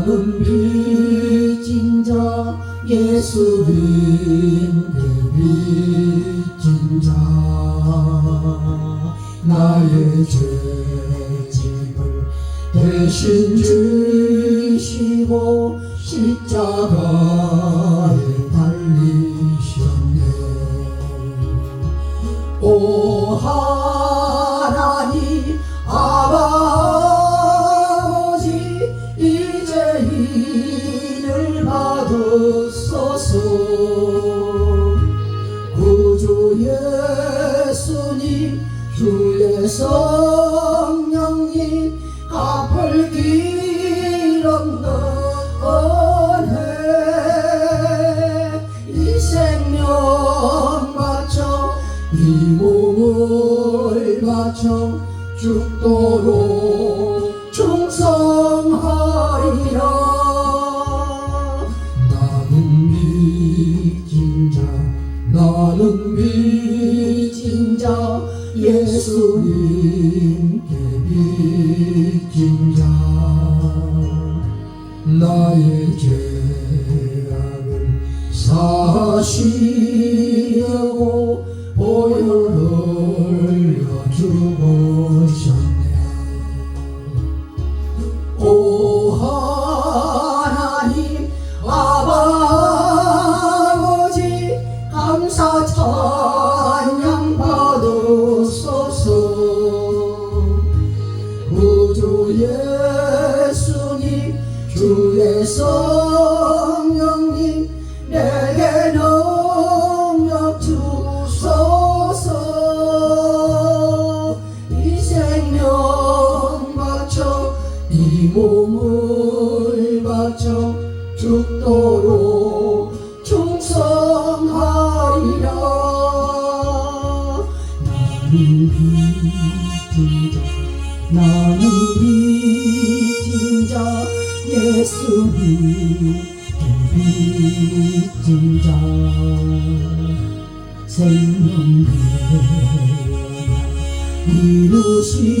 나는 빚진 자 예수님 그 빚진 자 나의 죄짐을 대신 지시고 십자가에 달리셨네. 오하 이를 받으소서. 구주 예수님 주의 성령님 갚을 기름 넣으네 이 생명 바쳐 이 몸을 바쳐 죽도록 사시려고 보혈을 죽으셨네. 오 하나님 아버지 감사 찬양 받으소서. 구주 예수님 성 이 몸을 바쳐 죽도록 충성하리라. 나는 빚진 자 나는 빚진 자 예수님 빚진 자. 생명 이루시려고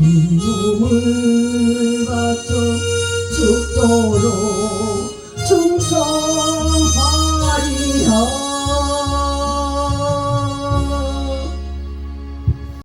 이 몸을 바쳐 죽도록